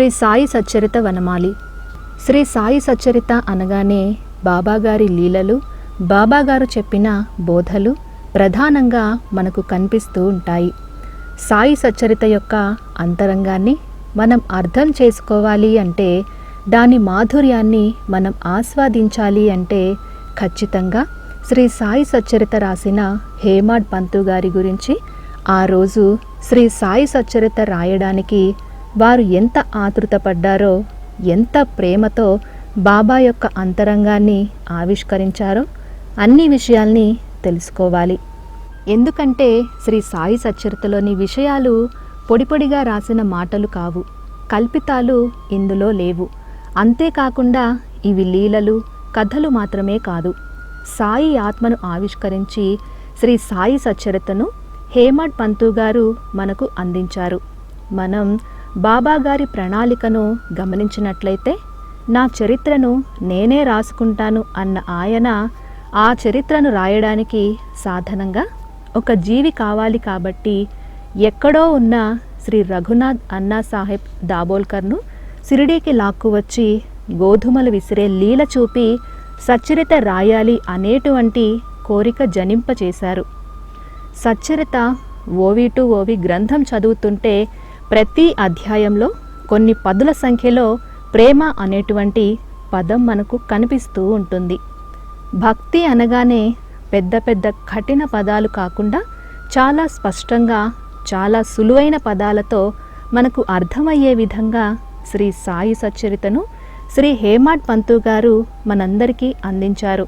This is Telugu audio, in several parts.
శ్రీ సాయి సచ్చరిత వనమాలి. శ్రీ సాయి సచ్చరిత అనగానే బాబాగారి లీలలు బాబాగారు చెప్పిన బోధలు ప్రధానంగా మనకు కనిపిస్తూ ఉంటాయి. సాయి సచ్చరిత యొక్క అంతరంగాన్ని మనం అర్థం చేసుకోవాలి అంటే దాని మాధుర్యాన్ని మనం ఆస్వాదించాలి అంటే ఖచ్చితంగా శ్రీ సాయి సచ్చరిత రాసిన హేమాడ్ పంతు గారి గురించి ఆ రోజు శ్రీ సాయి సచ్చరిత రాయడానికి వారు ఎంత ఆతృతపడ్డారో ఎంత ప్రేమతో బాబా యొక్క అంతరంగాన్ని ఆవిష్కరించారో అన్ని విషయాల్ని తెలుసుకోవాలి. ఎందుకంటే శ్రీ సాయి సచ్చరితలోని విషయాలు పొడిపొడిగా రాసిన మాటలు కావు కల్పితాలు ఇందులో లేవు. అంతేకాకుండా ఇవి లీలలు కథలు మాత్రమే కాదు. సాయి ఆత్మను ఆవిష్కరించి శ్రీ సాయి సచ్చరితను హేమడ్ పంతు గారు మనకు అందించారు. మనం బాబా గారి ప్రణాళికను గమనించినట్లయితే నా చరిత్రను నేనే రాసుకుంటాను అన్న ఆయన ఆ చరిత్రను రాయడానికి సాధనంగా ఒక జీవి కావాలి కాబట్టి ఎక్కడో ఉన్న శ్రీ రఘునాథ్ అన్నా సాహెబ్ దాబోల్కర్ను సిరిడీకి లాక్కు వచ్చి గోధుమలు విసిరే లీల చూపి సచ్చరిత రాయాలి అనేటువంటి కోరిక జనింపచేశారు. సచ్చరిత ఓవి టు ఓవి గ్రంథం చదువుతుంటే ప్రతి అధ్యాయంలో కొన్ని పదుల సంఖ్యలో ప్రేమ అనేటువంటి పదం మనకు కనిపిస్తూ ఉంటుంది. భక్తి అనగానే పెద్ద పెద్ద కఠిన పదాలు కాకుండా చాలా స్పష్టంగా చాలా సులువైన పదాలతో మనకు అర్థమయ్యే విధంగా శ్రీ సాయి సచ్చరితను శ్రీ హేమాడ్ పంతు గారు మనందరికీ అందించారు.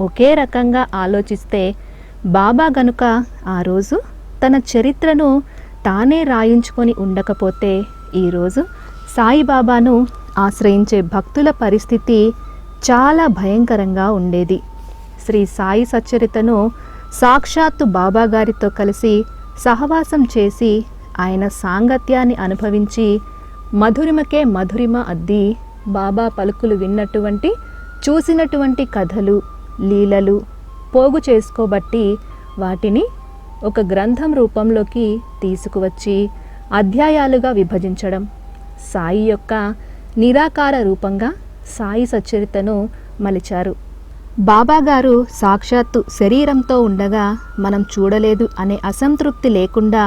ఒకే రకంగా ఆలోచిస్తే బాబా గనుక ఆ రోజు తన చరిత్రను తానే రాయించుకొని ఉండకపోతే ఈరోజు సాయిబాబాను ఆశ్రయించే భక్తుల పరిస్థితి చాలా భయంకరంగా ఉండేది. శ్రీ సాయి సచ్చరితను సాక్షాత్తు బాబా గారితో కలిసి సహవాసం చేసి ఆయన సాంగత్యాన్ని అనుభవించి మధురిమకే మధురిమ అద్ది బాబా పలుకులు విన్నటువంటి చూసినటువంటి కథలు లీలలు పోగు చేసుకోబట్టి వాటిని ఒక గ్రంథం రూపంలోకి తీసుకువచ్చి అధ్యాయాలుగా విభజించడం. సాయి యొక్క నిరాకార రూపంగా సాయి సచ్చరితను మలిచారు. బాబా గారు సాక్షాత్తు శరీరంతో ఉండగా మనం చూడలేదు అనే అసంతృప్తి లేకుండా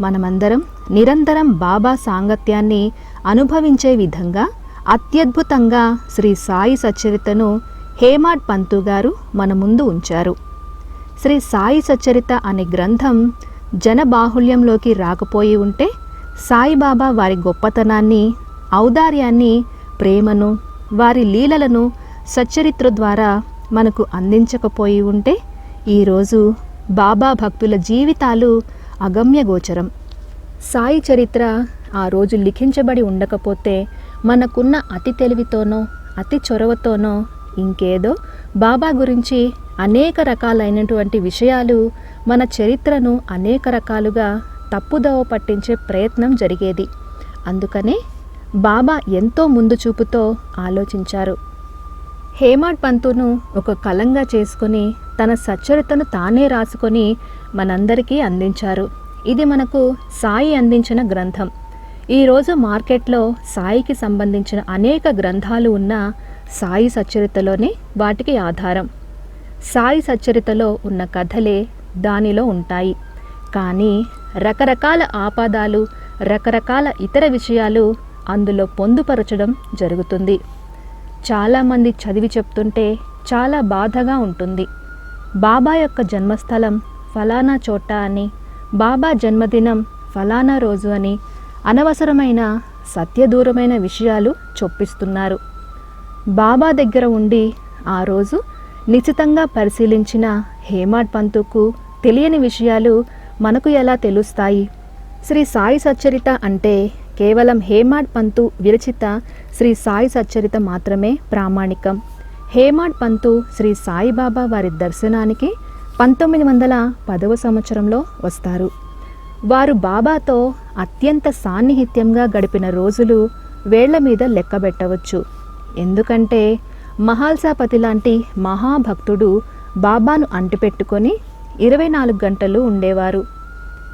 మనమందరం నిరంతరం బాబా సాంగత్యాన్ని అనుభవించే విధంగా అత్యద్భుతంగా శ్రీ సాయి సచ్చరితను హేమాడ్ పంతు గారు మన ముందు ఉంచారు. శ్రీ సాయి సచరిత అనే గ్రంథం జనబాహుల్యంలోకి రాకపోయి ఉంటే సాయిబాబా వారి గొప్పతనాన్ని ఔదార్యాన్ని ప్రేమను వారి లీలలను సచ్చరిత్ర ద్వారా మనకు అందించకపోయి ఉంటే ఈరోజు బాబా భక్తుల జీవితాలు అగమ్యగోచరం సాయి చరిత్ర ఆ రోజు లిఖించబడి ఉండకపోతే మనకున్న అతి తెలివితోనో అతి చొరవతోనో ఇంకేదో? బాబా గురించి అనేక రకాలైనటువంటి విషయాలు మన చరిత్రను అనేక రకాలుగా తప్పుదోవ పట్టించే ప్రయత్నం జరిగేది. అందుకనే బాబా ఎంతో ముందు చూపుతో ఆలోచించారు. హేమాడ్ పంతును ఒక కలంగా చేసుకొని తన సచ్చరితను తానే రాసుకొని మనందరికీ అందించారు. ఇది మనకు సాయి అందించిన గ్రంథం. ఈరోజు మార్కెట్లో సాయికి సంబంధించిన అనేక గ్రంథాలు ఉన్న సాయి సచ్చరితలోనే వాటికి ఆధారం. సాయి సచ్చరితలో ఉన్న కథలే దానిలో ఉంటాయి. కానీ రకరకాల ఆపాదాలు రకరకాల ఇతర విషయాలు అందులో పొందుపరచడం జరుగుతుంది. చాలామంది చదివి చెప్తుంటే చాలా బాధగా ఉంటుంది. బాబా యొక్క జన్మస్థలం ఫలానా చోట అని బాబా జన్మదినం ఫలానా రోజు అని అనవసరమైన సత్యదూరమైన విషయాలు చొప్పిస్తున్నారు. బాబా దగ్గర ఉండి ఆ రోజు నిశితంగా పరిశీలించిన హేమాడ్ పంతుకు తెలియని విషయాలు మనకు ఎలా తెలుస్తాయి? శ్రీ సాయి సచ్చరిత అంటే కేవలం హేమాడ్ పంతు విరచిత శ్రీ సాయి సచ్చరిత మాత్రమే ప్రామాణికం. హేమాడ్ పంతు శ్రీ సాయిబాబా వారి దర్శనానికి పంతొమ్మిది వందల పదవ సంవత్సరంలో వస్తారు. వారు బాబాతో అత్యంత సాన్నిహిత్యంగా గడిపిన రోజులు వేళ్ళ మీద లెక్కబెట్టవచ్చు ఎందుకంటే మహాల్సాపతి లాంటి మహాభక్తుడు బాబాను అంటిపెట్టుకొని ఇరవై నాలుగు గంటలు ఉండేవారు.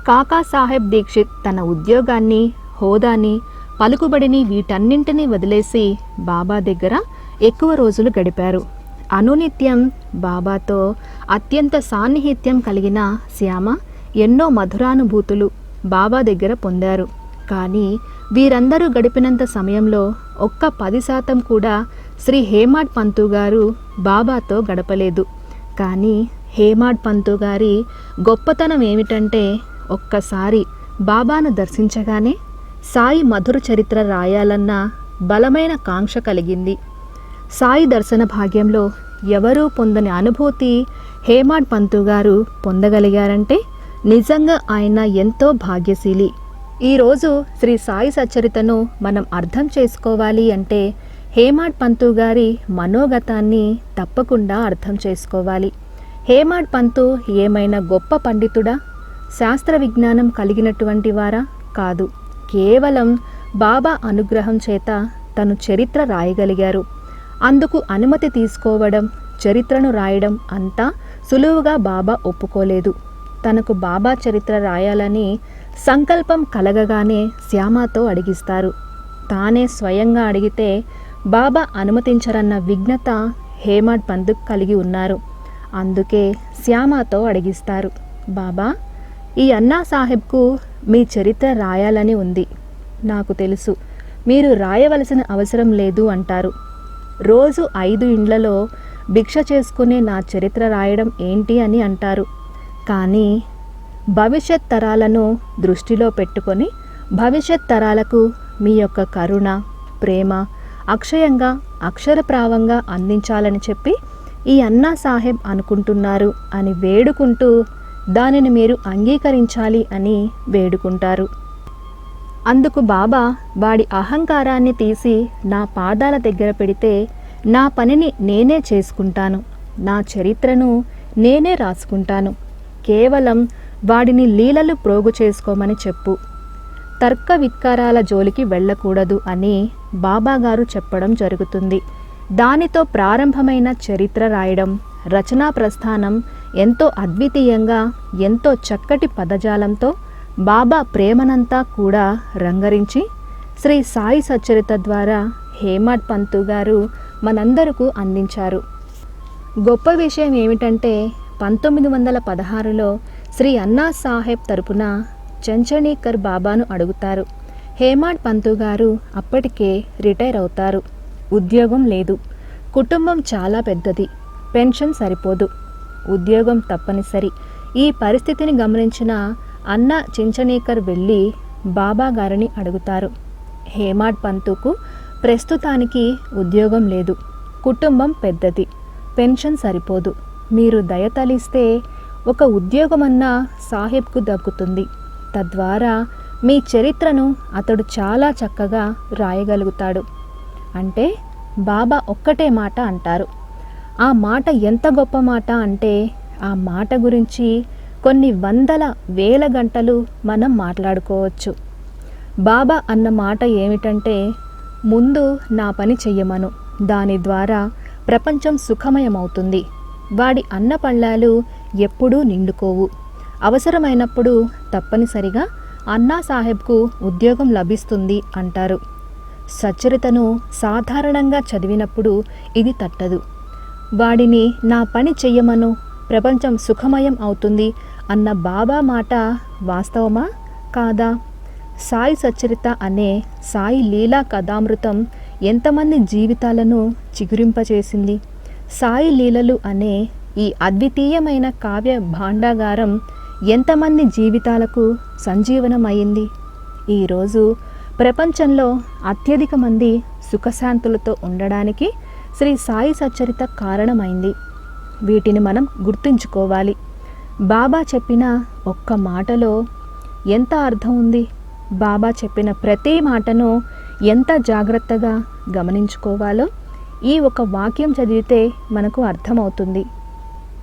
కాకా సాహెబ్ దీక్షిత్ తన ఉద్యోగాన్ని హోదాని పలుకుబడిని వీటన్నింటినీ వదిలేసి బాబా దగ్గర ఎక్కువ రోజులు గడిపారు. అనునిత్యం బాబాతో అత్యంత సాన్నిహిత్యం కలిగిన శ్యామ ఎన్నో మధురానుభూతులు బాబా దగ్గర పొందారు. కానీ వీరందరూ గడిపినంత సమయంలో ఒక్క పది శాతం కూడా శ్రీ హేమాడ్ పంతు గారు బాబాతో గడపలేదు. కానీ హేమాడ్ పంతు గారి గొప్పతనం ఏమిటంటే ఒక్కసారి బాబాను దర్శించగానే సాయి మధుర చరిత్ర రాయాలన్న బలమైన కాంక్ష కలిగింది. సాయి దర్శన భాగ్యంలో ఎవరూ పొందని అనుభూతి హేమాడ్ పంతు గారు పొందగలిగారంటే నిజంగా ఆయన ఎంతో భాగ్యశీలి. ఈరోజు శ్రీ సాయి సచరితను మనం అర్థం చేసుకోవాలి అంటే హేమాడ్ పంతు గారి మనోగతాన్ని తప్పకుండా అర్థం చేసుకోవాలి. హేమాడ్ పంతు ఏమైనా గొప్ప పండితుడా? శాస్త్ర విజ్ఞానం కలిగినటువంటి వారా? కాదు. కేవలం బాబా అనుగ్రహం చేత తను చరిత్ర రాయగలిగారు. అందుకు అనుమతి తీసుకోవడం చరిత్రను రాయడం అంతా సులువుగా బాబా ఒప్పుకోలేదు. తనకు బాబా చరిత్ర రాయాలని సంకల్పం కలగగానే శ్యామతో అడిగిస్తారు. తానే స్వయంగా అడిగితే బాబా అనుమతించరన్న విఘ్నత హేమాడ్ పంతుకు కలిగి ఉన్నారు. అందుకే శ్యామతో అడిగిస్తారు. బాబా ఈ అన్నా సాహెబ్కు మీ చరిత్ర రాయాలని ఉంది. నాకు తెలుసు. మీరు రాయవలసిన అవసరం లేదు అంటారు. రోజు ఐదు ఇండ్లలో భిక్ష చేసుకునే నా చరిత్ర రాయడం ఏంటి అని అంటారు. కానీ భవిష్యత్ తరాలను దృష్టిలో పెట్టుకొని భవిష్యత్ తరాలకు మీ యొక్క కరుణ ప్రేమ అక్షయంగా అక్షరప్రావంగా అందించాలని చెప్పి ఈ అన్నా సాహెబ్ అనుకుంటున్నారు అని వేడుకుంటూ దానిని మీరు అంగీకరించాలి అని వేడుకుంటారు. అందుకు బాబా వాడి అహంకారాన్ని తీసి నా పాదాల దగ్గర పెడితే నా పనిని నేనే చేసుకుంటాను. నా చరిత్రను నేనే రాసుకుంటాను. కేవలం వాడిని లీలలు ప్రోగు చేసుకోమని చెప్పు. తర్క విత్కారాల జోలికి వెళ్ళకూడదు అని బాబాగారు చెప్పడం జరుగుతుంది. దానితో ప్రారంభమైన చరిత్ర రాయడం రచనా ప్రస్థానం ఎంతో అద్వితీయంగా ఎంతో చక్కటి పదజాలంతో బాబా ప్రేమనంతా కూడా రంగరించి శ్రీ సాయి సచ్చరిత ద్వారా హేమాడ్ పంతు గారు మనందరకు అందించారు. గొప్ప విషయం ఏమిటంటే పంతొమ్మిది వందల పదహారులో శ్రీ అన్నా సాహెబ్ తరపున చంచణీకర్ బాబాను అడుగుతారు. హేమాడ్ పంతు గారు అప్పటికే రిటైర్ అవుతారు. ఉద్యోగం లేదు. కుటుంబం చాలా పెద్దది. పెన్షన్ సరిపోదు. ఉద్యోగం తప్పనిసరి. ఈ పరిస్థితిని గమనించిన అన్న చించనీకర్ వెళ్ళి బాబా గారిని అడుగుతారు. హేమాడ్ పంతుకు ప్రస్తుతానికి ఉద్యోగం లేదు. కుటుంబం పెద్దది. పెన్షన్ సరిపోదు. మీరు దయతలిస్తే ఒక ఉద్యోగమన్నా సాహెబ్కు దక్కుతుంది. తద్వారా మీ చరిత్రను అతడు చాలా చక్కగా రాయగలుగుతాడు. అంటే బాబా ఒక్కటే మాట అంటారు. ఆ మాట ఎంత గొప్ప మాట అంటే ఆ మాట గురించి కొన్ని వందల వేల గంటలు మనం మాట్లాడుకోవచ్చు. బాబా అన్న మాట ఏమిటంటే ముందు నా పని చెయ్యమను. దాని ద్వారా ప్రపంచం సుఖమయమవుతుంది. వాడి అన్న పళ్ళాలు ఎప్పుడూ నిండుకోవు. అవసరమైనప్పుడు తప్పనిసరిగా అన్నా సాహెబ్కు ఉద్యోగం లభిస్తుంది అంటారు. సచ్చరితను సాధారణంగా చదివినప్పుడు ఇది తట్టదు. వాడిని నా పని చెయ్యమను ప్రపంచం సుఖమయం అవుతుంది అన్న బాబా మాట వాస్తవమా? కాదా? సాయి సచ్చరిత అనే సాయి లీలా కథామృతం ఎంతమంది జీవితాలను చిగురింపచేసింది సాయి లీలలు అనే ఈ అద్వితీయమైన కావ్య భాండాగారం ఎంతమంది జీవితాలకు సంజీవనమైంది ఈరోజు ప్రపంచంలో అత్యధిక మంది సుఖశాంతులతో ఉండడానికి శ్రీ సాయి సచ్చరిత కారణమైంది. వీటిని మనం గుర్తుంచుకోవాలి. బాబా చెప్పిన ఒక్క మాటలో ఎంత అర్థం ఉంది? బాబా చెప్పిన ప్రతి మాటను ఎంత జాగ్రత్తగా గమనించుకోవాలో ఈ ఒక వాక్యం చదివితే మనకు అర్థమవుతుంది.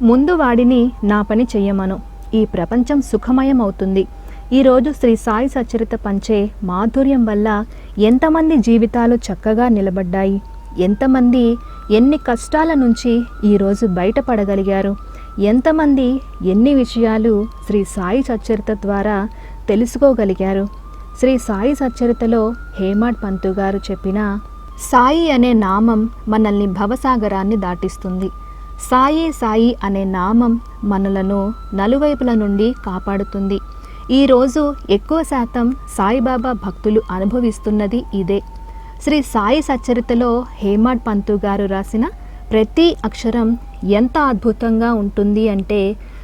ముందు వాడిని నా పని చెయ్యమను. ఈ ప్రపంచం సుఖమయం అవుతుంది ఈరోజు శ్రీ సాయి సచరిత పంచే మాధుర్యం వల్ల ఎంతమంది జీవితాలు చక్కగా నిలబడ్డాయి. ఎంతమంది ఎన్ని కష్టాల నుంచి ఈరోజు బయటపడగలిగారు. ఎంతమంది ఎన్ని విషయాలు శ్రీ సాయి సచ్చరిత ద్వారా తెలుసుకోగలిగారు. శ్రీ సాయి సచ్చరితలో హేమాడ్ పంతు గారు చెప్పిన సాయి అనే నామం మనల్ని భవసాగరాన్ని దాటిస్తుంది. సాయి సాయి అనే నామం మనలను నలువైపుల నుండి కాపాడుతుంది. ఈరోజు ఎక్కువ శాతం సాయిబాబా భక్తులు అనుభవిస్తున్నది ఇదే. శ్రీ సాయి సచ్చరితలో హేమాడ్ పంతు గారు రాసిన ప్రతి అక్షరం ఎంత అద్భుతంగా ఉంటుంది అంటే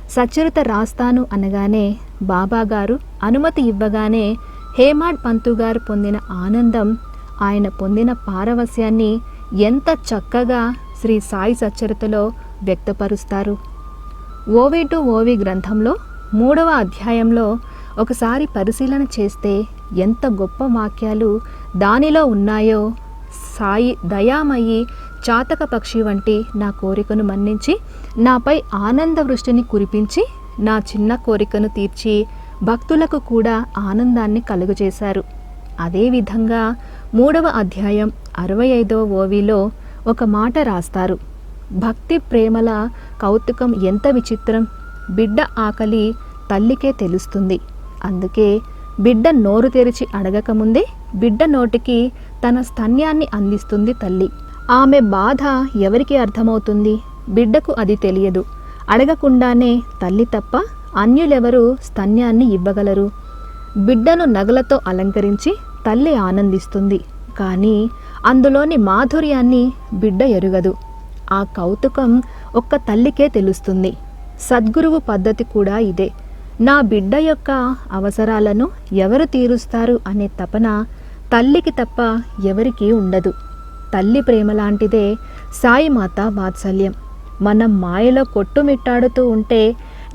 సచ్చరిత రాస్తాను అనగానే బాబా గారు అనుమతి ఇవ్వగానే హేమాడ్ పంతు గారు పొందిన ఆనందం ఆయన పొందిన పారవస్యాన్ని ఎంత చక్కగా శ్రీ సాయి సచ్చరితలో వ్యక్తపరుస్తారు. ఓవి టు ఓవి గ్రంథంలో మూడవ అధ్యాయంలో ఒకసారి పరిశీలన చేస్తే ఎంత గొప్ప వాక్యాలు దానిలో ఉన్నాయో సాయి దయామయి చాతక పక్షి వంటి నా కోరికను మన్నించి నాపై ఆనంద వృష్టిని కురిపించి నా చిన్న కోరికను తీర్చి భక్తులకు కూడా ఆనందాన్ని కలుగజేశారు. అదేవిధంగా మూడవ అధ్యాయం అరవై ఐదవ ఓవిలో ఒక మాట రాస్తారు. భక్తి ప్రేమల కౌతుకం ఎంత విచిత్రం. బిడ్డ ఆకలి తల్లికే తెలుస్తుంది. అందుకే బిడ్డ నోరు తెరిచి అడగకముందే బిడ్డ నోటికి తన స్తన్యాన్ని అందిస్తుంది తల్లి. ఆమె బాధ ఎవరికి అర్థమవుతుంది? బిడ్డకు అది తెలియదు. అడగకుండానే తల్లి తప్ప అన్యులెవరు స్తన్యాన్ని ఇవ్వగలరు. బిడ్డను నగలతో అలంకరించి తల్లి ఆనందిస్తుంది. కానీ అందులోని మాధుర్యాన్ని బిడ్డ ఎరుగదు. ఆ కౌతుకం ఒక్క తల్లికే తెలుస్తుంది. సద్గురువు పద్ధతి కూడా ఇదే. నా బిడ్డ యొక్క అవసరాలను ఎవరు తీరుస్తారు అనే తపన తల్లికి తప్ప ఎవరికీ ఉండదు. తల్లి ప్రేమ లాంటిదే సాయిమాత వాత్సల్యం. మనం మాయలో కొట్టుమిట్టాడుతూ ఉంటే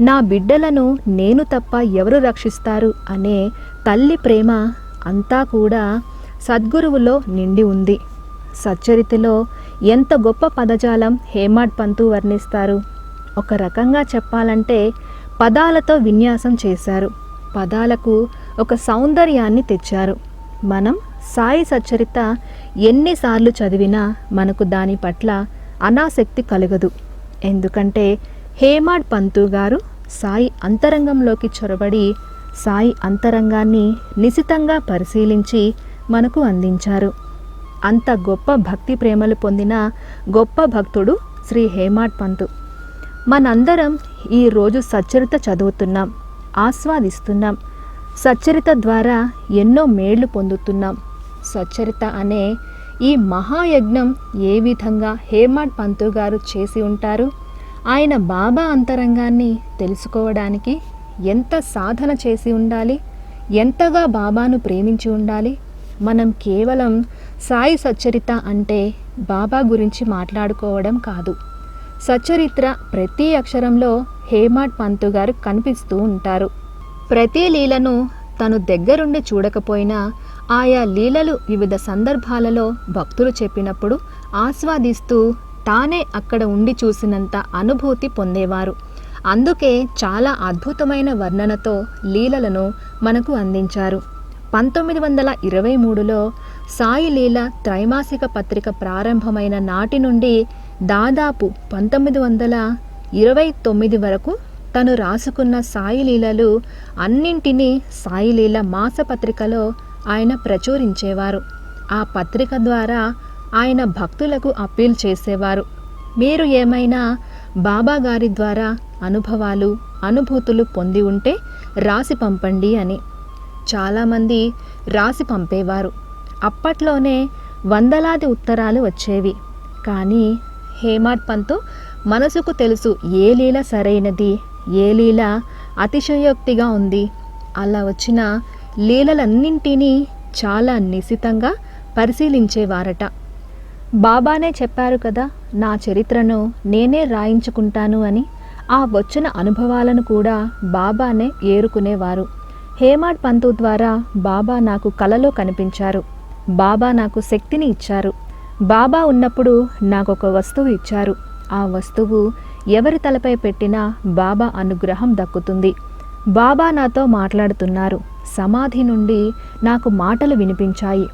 నా బిడ్డలను నేను తప్ప ఎవరు రక్షిస్తారు అనే తల్లి ప్రేమ అంతా కూడా సద్గురువులో నిండి ఉంది. సచ్చరితలో ఎంత గొప్ప పదజాలం హేమాడ్ పంతు వర్ణిస్తారు. ఒక రకంగా చెప్పాలంటే పదాలతో విన్యాసం చేశారు. పదాలకు ఒక సౌందర్యాన్ని తెచ్చారు. మనం సాయి సచ్చరిత ఎన్నిసార్లు చదివినా మనకు దాని పట్ల అనాసక్తి కలగదు. ఎందుకంటే హేమాడ్ పంతు గారు సాయి అంతరంగంలోకి చొరబడి సాయి అంతరంగాన్ని నిశితంగా పరిశీలించి మనకు అందించారు. అంత గొప్ప భక్తి ప్రేమలు పొందిన గొప్ప భక్తుడు శ్రీ హేమాడ్ పంతు. మనందరం ఈరోజు సచ్చరిత చదువుతున్నాం ఆస్వాదిస్తున్నాం సచ్చరిత ద్వారా ఎన్నో మేళ్ళు పొందుతున్నాం. సచ్చరిత అనే ఈ మహాయజ్ఞం ఏ విధంగా హేమాడ్ పంతు గారు చేసి ఉంటారు ఆయన బాబా అంతరంగాన్ని తెలుసుకోవడానికి ఎంత సాధన చేసి ఉండాలి ఎంతగా బాబాను ప్రేమించి ఉండాలి మనం కేవలం సాయి సచ్చరిత అంటే బాబా గురించి మాట్లాడుకోవడం కాదు. సచ్చరిత్ర ప్రతి అక్షరంలో హేమాడ్ పంతు గారు కనిపిస్తూ ఉంటారు. ప్రతి లీలను తను దగ్గరుండి చూడకపోయినా ఆయా లీలలు వివిధ సందర్భాలలో భక్తులు చెప్పినప్పుడు ఆస్వాదిస్తూ తానే అక్కడ ఉండి చూసినంత అనుభూతి పొందేవారు. అందుకే చాలా అద్భుతమైన వర్ణనతో లీలలను మనకు అందించారు. పంతొమ్మిది వందల ఇరవై మూడులో సాయి లీల త్రైమాసిక పత్రిక ప్రారంభమైన నాటి నుండి దాదాపు పంతొమ్మిది వందల ఇరవై తొమ్మిది వరకు తను రాసుకున్న సాయి లీలలు అన్నింటినీ సాయిలీల మాసపత్రికలో ఆయన ప్రచురించేవారు. ఆ పత్రిక ద్వారా ఆయన భక్తులకు అప్పీల్ చేసేవారు. మీరు ఏమైనా బాబా గారి ద్వారా అనుభవాలు అనుభూతులు పొంది ఉంటే రాసి పంపండి అని. చాలామంది రాసి పంపేవారు. అప్పట్లోనే వందలాది ఉత్తరాలు వచ్చేవి. కానీ హేమాడ్ పంతు మనసుకు తెలుసు ఏ లీల సరైనది ఏ లీల అతిశయోక్తిగా ఉంది. అలా వచ్చిన లీలలన్నింటినీ చాలా నిశితంగా పరిశీలించేవారట. బాబానే చెప్పారు కదా నా చరిత్రను నేనే రాయించుకుంటాను అని. ఆ వచ్చిన అనుభవాలను కూడా బాబానే ఏరుకునేవారు. హేమాడ్ పంతు ద్వారా బాబా నాకు కలలో కనిపించారు. బాబా నాకు శక్తిని ఇచ్చారు. బాబా ఉన్నప్పుడు నాకు ఒక వస్తువు ఇచ్చారు. ఆ వస్తువు ఎవరి తలపై పెట్టినా బాబా అనుగ్రహం దక్కుతుంది. బాబా నాతో మాట్లాడుతున్నారు. సమాధి నుండి నాకు మాటలు వినిపించాయి.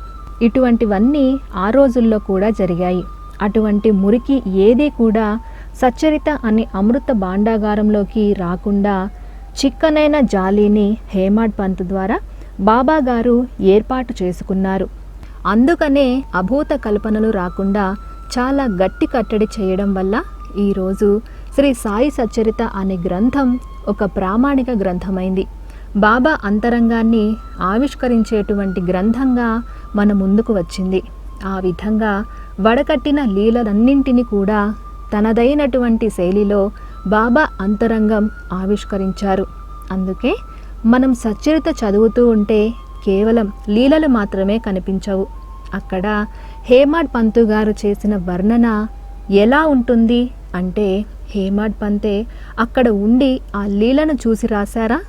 ఇటువంటివన్నీ ఆ రోజుల్లో కూడా జరిగాయి. అటువంటి మురికి ఏదీ కూడా సచ్చరిత అనే అమృత భాండాగారంలోకి రాకుండా చిక్కనైన జాలీని హేమాడ్ పంత్ ద్వారా బాబా గారు ఏర్పాటు చేసుకున్నారు. అందుకనే అభూత కల్పనలు రాకుండా చాలా గట్టి కట్టడి చేయడం వల్ల ఈరోజు శ్రీ సాయి సచ్చరిత అనే గ్రంథం ఒక ప్రామాణిక గ్రంథమైంది. బాబా అంతరంగాన్ని ఆవిష్కరించేటువంటి గ్రంథంగా మన ముందుకు వచ్చింది. ఆ విధంగా వడకట్టిన లీలలన్నింటినీ కూడా తనదైనటువంటి శైలిలో బాబా అంతరంగం ఆవిష్కరించారు. అందుకే మనం సచ్చరిత చదువుతూ ఉంటే కేవలం లీలలు మాత్రమే కనిపించవు. అక్కడ హేమాడ్ పంతు గారు చేసిన వర్ణన ఎలా ఉంటుంది అంటే హేమాడ్ పంతే అక్కడ ఉండి ఆ లీలను చూసి రాశారా?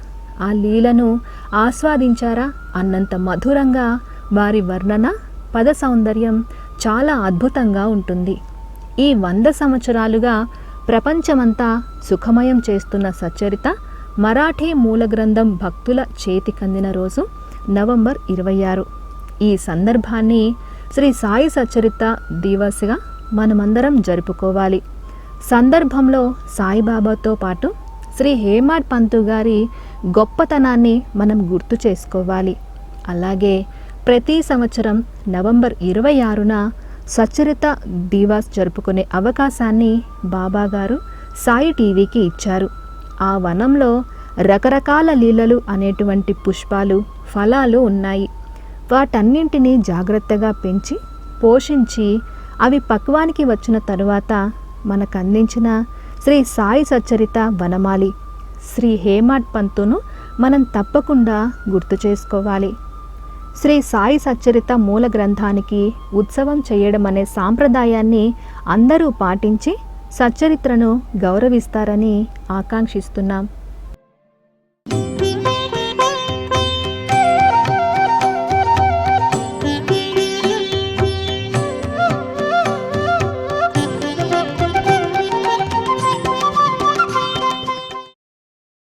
ఆ లీలను ఆస్వాదించారా? అన్నంత మధురంగా వారి వర్ణన పద సౌందర్యం చాలా అద్భుతంగా ఉంటుంది. ఈ వంద సంవత్సరాలుగా ప్రపంచమంతా సుఖమయం చేస్తున్న సచ్చరిత మరాఠీ మూల గ్రంథం భక్తుల చేతికందిన రోజు నవంబర్ ఇరవై ఆరు ఈ సందర్భాన్ని శ్రీ సాయి సచ్చరిత దివస్గా మనమందరం జరుపుకోవాలి. సందర్భంలో సాయిబాబాతో పాటు శ్రీ హేమాడ్ పంతు గారి గొప్పతనాన్ని మనం గుర్తు చేసుకోవాలి. అలాగే ప్రతి సంవత్సరం నవంబర్ ఇరవై ఆరున సచ్చరిత దివాస్ జరుపుకునే అవకాశాన్ని బాబాగారు సాయి టీవీకి ఇచ్చారు. ఆ వనంలో రకరకాల లీలలు అనేటువంటి పుష్పాలు ఫలాలు ఉన్నాయి. వాటన్నింటినీ జాగ్రత్తగా పెంచి పోషించి అవి పక్వానికి వచ్చిన తరువాత మనకు అందించిన శ్రీ సాయి సచ్చరిత వనమాలి. శ్రీ హేమాడ్ పంతును మనం తప్పకుండా గుర్తు చేసుకోవాలి. శ్రీ సాయి సచ్చరిత మూల గ్రంథానికి ఉత్సవం చేయడం అనే సాంప్రదాయాన్ని అందరూ పాటించి సచ్చరిత్రను గౌరవిస్తారని ఆకాంక్షిస్తున్నాం.